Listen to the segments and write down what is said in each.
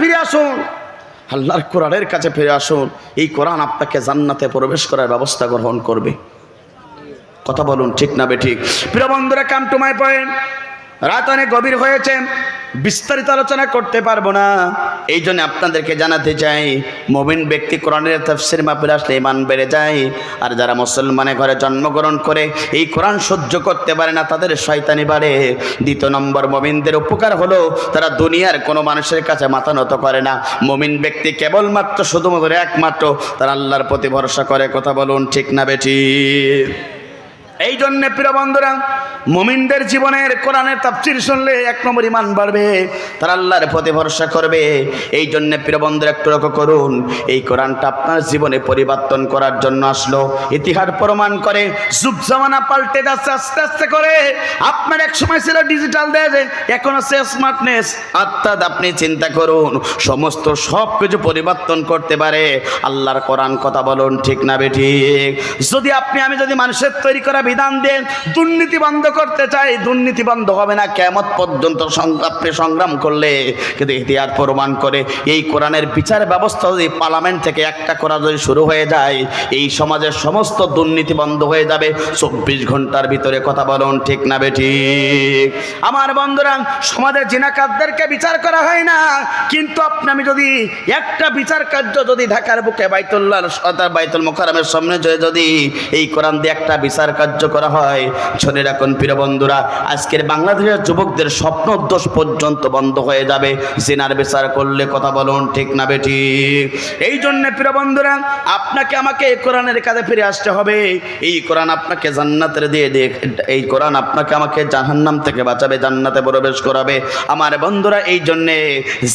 ফিরে আসুন। আল্লাহর কোরআনের কাছে ফিরে আসুন। এই কোরআন আপনাকে জান্নাতে প্রবেশ করার ব্যবস্থা গ্রহণ করবে। কথা বলুন, ঠিক না বে ঠিক? প্রিয় বন্ধুরা কাম টু মাই পয়েন্ট রাত অনেক গভীর হয়েছে। বিস্তারিত আলোচনা করতে পারব না। এই জন্য আপনাদেরকে জানাতে চাই, মমিন ব্যক্তি কোরআনের তফসির মাপির আসলে ইমান বেড়ে যায়, আর যারা মুসলমানের ঘরে জন্মগ্রহণ করে এই কোরআন সহ্য করতে পারে না, তাদের শয়তানি বাড়ে। দ্বিতীয় নম্বর, মমিনদের উপকার হলো তারা দুনিয়ার কোনো মানুষের কাছে মাথা নত করে না। মমিন ব্যক্তি কেবলমাত্র শুধুমাত্র একমাত্র তারা আল্লাহর প্রতি ভরসা করে। কথা বলুন ঠিক না বেঠি এই জন্যে প্রিয় বন্ধুরা, মমিনদের জীবনের কোরআনের তাফসির শুনলে এক নম্বর ইমান বাড়বে, তারা আল্লাহর প্রতি ভরসা করবে। এই জন্যে প্রিয় বন্ধুরা, একটু লক্ষ্য করুন, এই কোরআনটা আপনার জীবনে পরিবর্তন করার জন্য আসলো। ইতিহাস প্রমাণ করে, যুগ জামানা পাল্টে যাচ্ছে, আস্তে আস্তে করে। আপনার এক সময় ছিল ডিজিটাল দেয় এখন আছে স্মার্টনেস অর্থাৎ আপনি চিন্তা করুন, সমস্ত সব কিছু পরিবর্তন করতে পারে। আল্লাহর কোরআন কথা বলুন, ঠিক না বেঠিক যদি আপনি, আমি যদি মানুষের তৈরি করা বিধান দিয়ে দুর্নীতি বন্ধ করতে চাই, দুর্নীতি বন্ধ হবে না কেমত পর্যন্ত সং- আপনি সংগ্রাম করলে, কিন্তু ইতিহাস প্রমাণ করে, এই কোরআনের বিচার ব্যবস্থা যদি পার্লামেন্ট থেকে একটা করা যদি শুরু হয়ে যায়, এই সমাজের সমস্ত দুর্নীতি বন্ধ হয়ে যাবে। চব্বিশ ঘণ্টার ভিতরে কথা বলুন, ঠিক না বেঠিক আমার বন্ধুরা, সমাজে জিনাকারদেরকে বিচার করা হয় না, কিন্তু আপনি আমি যদি একটা বিচার কার্য যদি ঢাকার বুকে বাইতুল্লাহ বাইতুল মোকারমের সামনে যদি এই কোরআন দিয়ে একটা বিচার কার্য করা হয়। শুনে রাখুন প্রিয় বন্ধুরা, আজকের বাংলাদেশের যুবকদের স্বপ্ন দোষ পর্যন্ত বন্ধ হয়ে যাবে। জেনার বিচার করলে কথা বলুন, ঠিক না বেটি এই জন্য প্রিয় বন্ধুরা, আপনাকে আমাকে এই কোরআনের কাছে ফিরে আসতে হবে। এই কোরআন আপনাকে জান্নাতের দিয়ে দিয়ে, এই কোরআন আপনাকে আমাকে জাহান্নাম থেকে বাঁচাবে, জান্নাতে প্রবেশ করাবে। আমার বন্ধুরা, এই জন্যে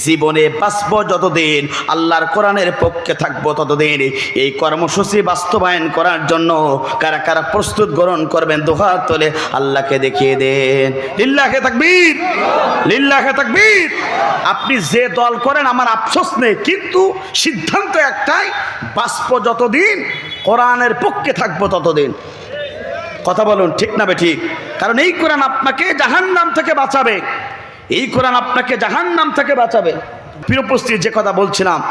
জীবনে বাঁচব যতদিন, আল্লাহর কোরআনের পক্ষে থাকব ততদিন। এই কর্মসূচি বাস্তবায়ন করার জন্য কারা কারা প্রস্তুত, গ্রহণ করবেন দোহাত তোলে আল্লাহকে দেখিয়ে দেন। লিল্লাহে তাকবীর লিল্লাহে তাকবীর। আপনি যে দল করেন, আমার আফসোস নেই, কিন্তু সিদ্ধান্ত একটাই বাষ্প যতদিন, কোরআনের পক্ষে থাকব ততদিন। কথা বলুন, ঠিক না বে ঠিক? কারণ এই কোরআন আপনাকে জাহান্নাম থেকে বাঁচাবে। এই কোরআন আপনাকে জাহান্নাম থেকে বাঁচাবে। প্রিয় যে কথা বলছিলাম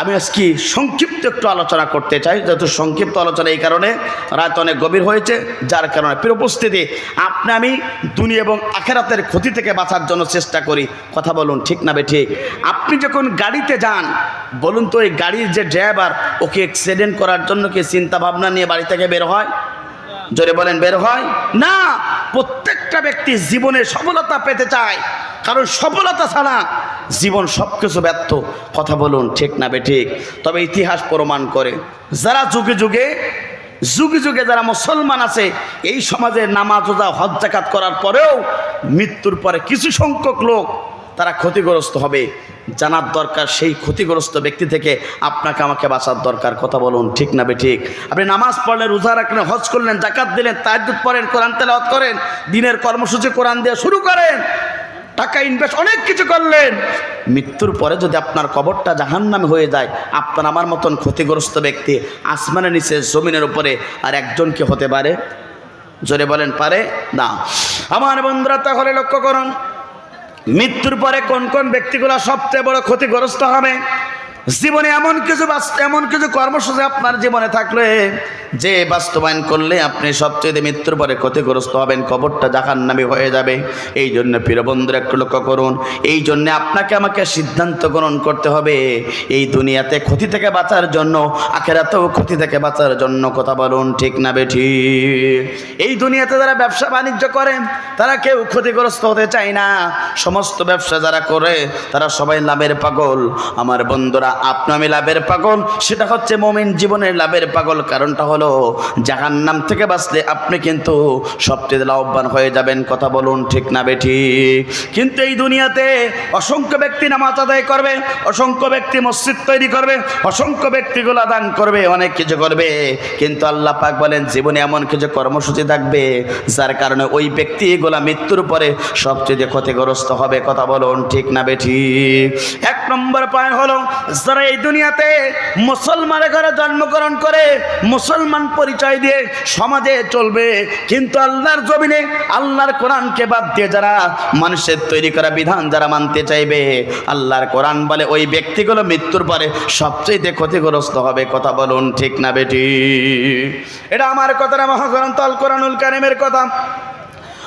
আমি আজকে সংক্ষিপ্ত একটু আলোচনা করতে চাই। যেহেতু সংক্ষিপ্ত আলোচনা এই কারণে রাত অনেক গভীর হয়েছে, যার কারণে প্রিয় উপস্থিতি, আপনি আমি দুনিয়া এবং আখেরাতের ক্ষতি থেকে বাঁচার জন্য চেষ্টা করি। কথা বলুন, ঠিক না বে ঠিক আপনি যখন গাড়িতে যান, বলুন তো এই গাড়ির যে ড্রাইভার ওকে অ্যাক্সিডেন্ট করার জন্য কি চিন্তা ভাবনা নিয়ে বাড়ি থেকে বের হয়? জোরে বলেন, বের হয়। না, প্রত্যেকটা ব্যক্তি জীবনে সফলতা পেতে চায়। কারণ সফলতা ছাড়া জীবন সব কিছু ব্যর্থ। কথা বলুন, ঠিক না বে ঠিক? তবে ইতিহাস প্রমাণ করে, যারা যুগে যুগে যুগে যুগে যারা মুসলমান আছে, এই সমাজে নামাজ ওজা হজ জাকাত করার পরেও মৃত্যুর পরে কিছু সংখ্যক লোক তারা ক্ষতিগ্রস্ত হবে। জানার দরকার সেই ক্ষতিগ্রস্ত ব্যক্তি থেকে আপনাকে আমাকে বাঁচার দরকার। কথা বলুন, ঠিক না বে ঠিক? আপনি নামাজ পড়লেন রোজা রাখলেন, হজ করলেন জাকাত দিলেন তাজ্জুদ পড়েন, কোরআন তেলাওয়াত করেন, দিনের কর্মসূচি কোরআন দিয়ে শুরু করেন, টাকা ইনভেস্ট অনেক কিছু করলেন। মৃত্যুর পরে যদি আপনার কবরটা জাহান্নামে হয়ে যায়, আপনার আমার মতন ক্ষতিগ্রস্ত ব্যক্তি আসমানের নিচে, জমিনের উপরে আর একজন কি হতে পারে? জোরে বলেন, পারে? না। আমার বন্ধুরা, তাহলে লক্ষ্য করুন মৃত্যুর পরে কোন কোন ব্যক্তিগুলো সবচেয়ে বড় ক্ষতিগ্রস্ত হবে? জীবনে এমন কিছু এমন কিছু কর্মসূচি আপনার জীবনে থাকলে, যে বাস্তবায়ন করলে আপনি সবচেয়ে মৃত্যুর পরে ক্ষতিগ্রস্ত হবেন, কবরটা জাহান নামে হয়ে যাবে। এই জন্য প্রিয় বন্ধুরা, একটু লক্ষ্য করুন। এই জন্য আপনাকে আমাকে সিদ্ধান্ত গ্রহণ করতে হবে। এই দুনিয়াতে ক্ষতি থেকে বাঁচার জন্য, আখেরাতেও ক্ষতি থেকে বাঁচার জন্য কথা বলুন, ঠিক না বেঠি এই দুনিয়াতে যারা ব্যবসা বাণিজ্য করেন তারা কেউ ক্ষতিগ্রস্ত হতে চায় না। সমস্ত ব্যবসা যারা করে, তারা সবাই লাভের পাগল। আমার বন্ধুরা আপনি আমি লাভের পাগল, সেটা হচ্ছে মমিন জীবনের লাভের পাগল। কারণটা হলো জাহান নাম থেকে বাঁচলে আপনি কিন্তু সবচেয়ে লাভবান হয়ে যাবেন, কথা বলুন ঠিক না বেঠি। কিন্তু এই দুনিয়াতে অসংখ্য ব্যক্তি নামাজ আদায় করবে, অসংখ্য ব্যক্তি মসজিদ তৈরি করবে, অসংখ্য ব্যক্তিগুলো দান করবে, অনেক কিছু করবে। কিন্তু আল্লাহ পাক বলেন, জীবনে এমন কিছু কর্মসূচি থাকবে, যার কারণে ওই ব্যক্তিগুলা মৃত্যুর পরে সবচেয়ে ক্ষতিগ্রস্ত হবে, কথা বলুন ঠিক না বেঠি। এক নম্বর পায় হলো যারা এই দুনিয়াতে মুসলমানের ঘরে জন্মগ্রহণ করে, মুসলমান পরিচয় দিয়ে সমাজে চলবে, কিন্তু আল্লাহর জমিনে, আল্লাহর কোরআনকে বাদ দিয়ে যারা মানুষের তৈরি করা বিধান যারা মানতে চাইবে, আল্লাহর কোরআন বলে ওই ব্যক্তিগুলো মৃত্যুর পরে সবচেয়ে ক্ষতিগ্রস্ত হবে। কথা বলুন ঠিক না বেটি? এটা আমার কথা না, মহাগ্রন্থ আল কোরআনুল কারিমের কথা।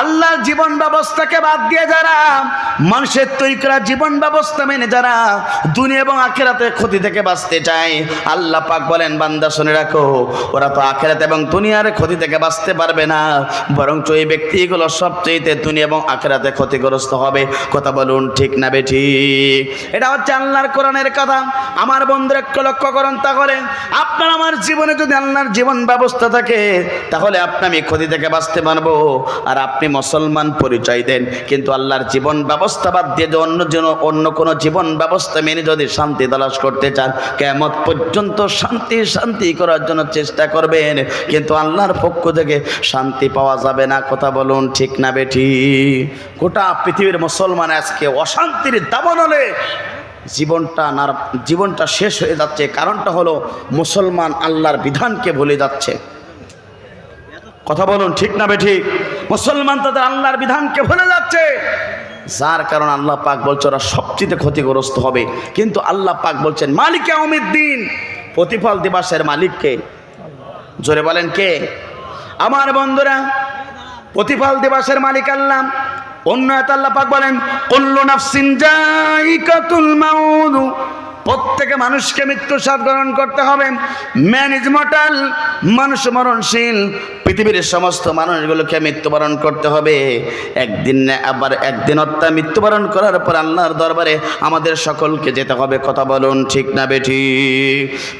আল্লাহর জীবন ব্যবস্থাকে বাদ দিয়ে যারা, মানুষের তৈরি করা জীবন ব্যবস্থা মেনে যারা, দুনিয়া এবং আখেরাতে ক্ষতি থেকে বাঁচতে চায়। আল্লাহ পাক বলেন, বান্দা শুনে রাখো, ওরা তো আখেরাতে এবং দুনিয়ার ক্ষতি থেকে বাঁচতে পারবে না। বরং এই ব্যক্তিগুলো সবচেয়ে দুনিয়া এবং আখেরাতে ক্ষতিগ্রস্ত হবে। কথা বলুন ঠিক না বে ঠিক এটা হচ্ছে আল্লাহর কোরআনের কথা। আমার বন্ধুরা একটু লক্ষ্য করুন তাহলে, আপনার আমার জীবনে যদি আল্লাহর জীবন ব্যবস্থা থাকে, তাহলে আপনি আমি ক্ষতি থেকে বাঁচতে পারব। আর আপনি মুসলমান পরিচয় দেন। কিন্তু আল্লাহর জীবন ব্যবস্থা বাদ দিয়ে অন্য যেন অন্য কোনো জীবন ব্যবস্থা মেনে যদি শান্তি তালাশ করতে চান কেমত পর্যন্ত শান্তি শান্তি করার জন্য চেষ্টা করবেন। কিন্তু আল্লাহর পক্ষ থেকে শান্তি পাওয়া যাবে না। কথা বলুন ঠিক না বেঠি? গোটা পৃথিবীর মুসলমান আজকে অশান্তির দাবনলে জীবনটা নার জীবনটা শেষ হয়ে যাচ্ছে। কারণটা হলো মুসলমান আল্লাহর বিধানকে ভুলে যাচ্ছে। কথা বলুন ঠিক না বেঠিক মুসলমান তাদের আল্লাহর বিধানকে ভুলে যাচ্ছে। যার কারণ আল্লাহ পাক বলছে, ওরা সবচেয়ে ক্ষতিগ্রস্ত হবে। কিন্তু আল্লাহ পাক বলছেন, মালিক দিন প্রতিফল দিবসের মালিককে। জোরে বলেন কে? আমার বন্ধুরা, প্রতিফল দিবসের মালিক আল্লাহ। অন্য আল্লাহ পাক বলেন, কুল্লু নাফসিন জাইকাতুল মাউত প্রত্যেকে মানুষকে মৃত্যু স্বাদ গ্রহণ করতে হবে। ম্যানেজ মর্টাল মানুষ মরণশীল। পৃথিবীর সমস্ত মানুষগুলোকে মৃত্যুবরণ করতে হবে। একদিন আবার একদিন অত্যা মৃত্যুবরণ করার পর আল্লাহর দরবারে আমাদের সকলকে যেতে হবে। কথা বলুন, ঠিক না বেঠি?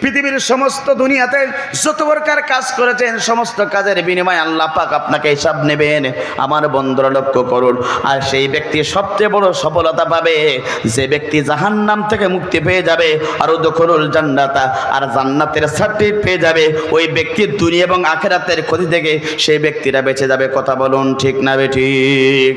পৃথিবীর সমস্ত দুনিয়াতে যত প্রকার কাজ করেছেন, সমস্ত কাজের বিনিময়ে আল্লাহ পাক আপনাকে হিসাব নেবেন। আমার বন্ধুরা লক্ষ্য করুন, আর সেই ব্যক্তি সবচেয়ে বড় সফলতা পাবে। যে ব্যক্তি জাহান্নাম থেকে মুক্তি পেয়ে যাবে আর দখলুল জান্নাতা আর জান্নাতের সার্টিফিকেট পেয়ে যাবে ওই ব্যক্তির দুনিয়া এবং আখেরাতের ক্ষতি থেকে সেই ব্যক্তিরা বেঁচে যাবে। কথা বলুন ঠিক না বেঠিক